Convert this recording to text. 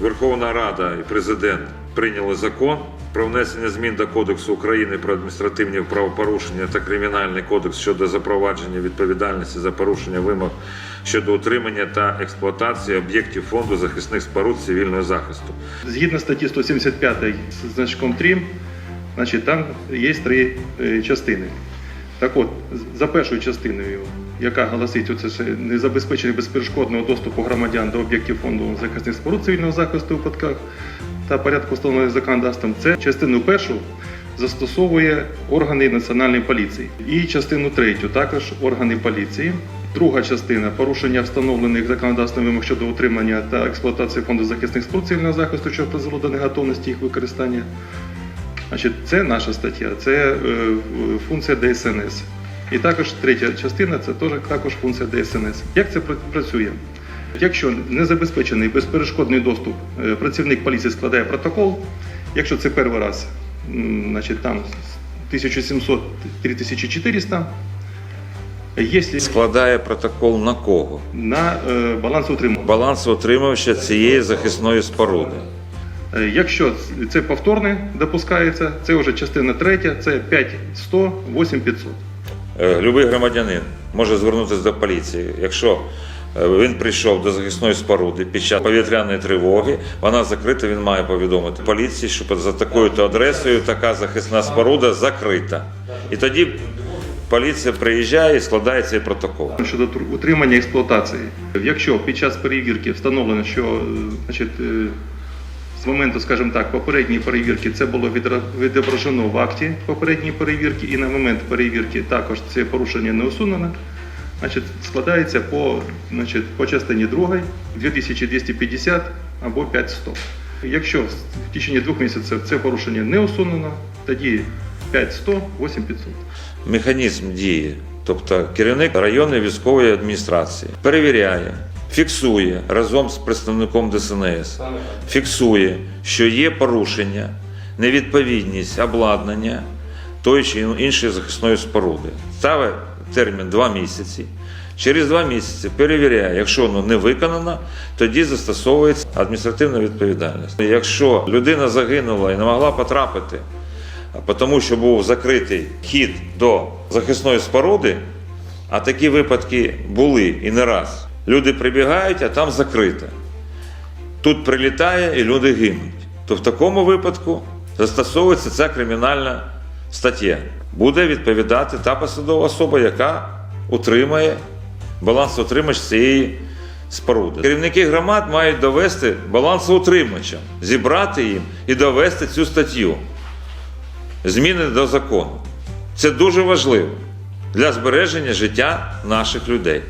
Верховна Рада і президент прийняли закон про внесення змін до Кодексу України про адміністративні правопорушення та Кримінальний кодекс щодо запровадження відповідальності за порушення вимог щодо утримання та експлуатації об'єктів фонду захисних споруд цивільного захисту. Згідно статті 175 з значком 3, значить, там є три е, частини. Так от, за першою частиною, яка голосить оце ще незабезпечення безперешкодного доступу громадян до об'єктів фонду захисних споруд цивільного захисту у випадках та порядку встановлених законодавством, це частину першу застосовує органи національної поліції. І частину третю також органи поліції. Друга частина порушення встановлених законодавством вимог щодо утримання та експлуатації фонду захисних споруд цивільного захисту, що призвело до неготовності їх використання. Значить, це наша стаття, це е, функція ДСНС. І також третя частина це теж також функція ДСНС. Як це пр- працює? Якщо не забезпечений безперешкодний доступ, е, працівник поліції складає протокол. Якщо це перший раз, значить там 1700-3400. Якщо Складає протокол на кого? на е, балансоутримання. Балансоутримувача цієї захисної споруди. Е, Якщо це повторне допускається, це вже частина третя, це 5100, 8500. Е, Любий громадянин може звернутися до поліції, якщо е, він прийшов до захисної споруди під час повітряної тривоги, вона закрита, він має повідомити поліції, що за такою-то адресою така захисна споруда закрита. І тоді поліція приїжджає і складає цей протокол. Щодо утримання експлуатації, якщо під час перевірки встановлено, що е, значить, моменту, скажімо так, попередньої перевірки це було відображено в акті попередньої перевірки, і на момент перевірки також це порушення не усунено, значить, складається по, значить, по частині 2 2250 або 5100. Якщо в течение двох місяців це порушення не усунено, тоді 5100, 8500. Механізм дії, тобто керівник районної військової адміністрації перевіряє, фіксує разом з представником ДСНС, фіксує, що є порушення, невідповідність обладнання тої чи іншої захисної споруди. Ставить термін 2 місяці. Через два місяці перевіряє, якщо воно не виконано, тоді застосовується адміністративна відповідальність. Якщо людина загинула і не могла потрапити тому що був закритий хід до захисної споруди, а такі випадки були і не раз. Люди прибігають, а там закрито. Тут прилітає і люди гинуть. То в такому випадку застосовується ця кримінальна стаття. Буде відповідати та посадова особа, яка утримає балансоутримач цієї споруди. Керівники громад мають довести балансоутримачам, зібрати їм і довести цю статтю зміни до закону. Це дуже важливо для збереження життя наших людей.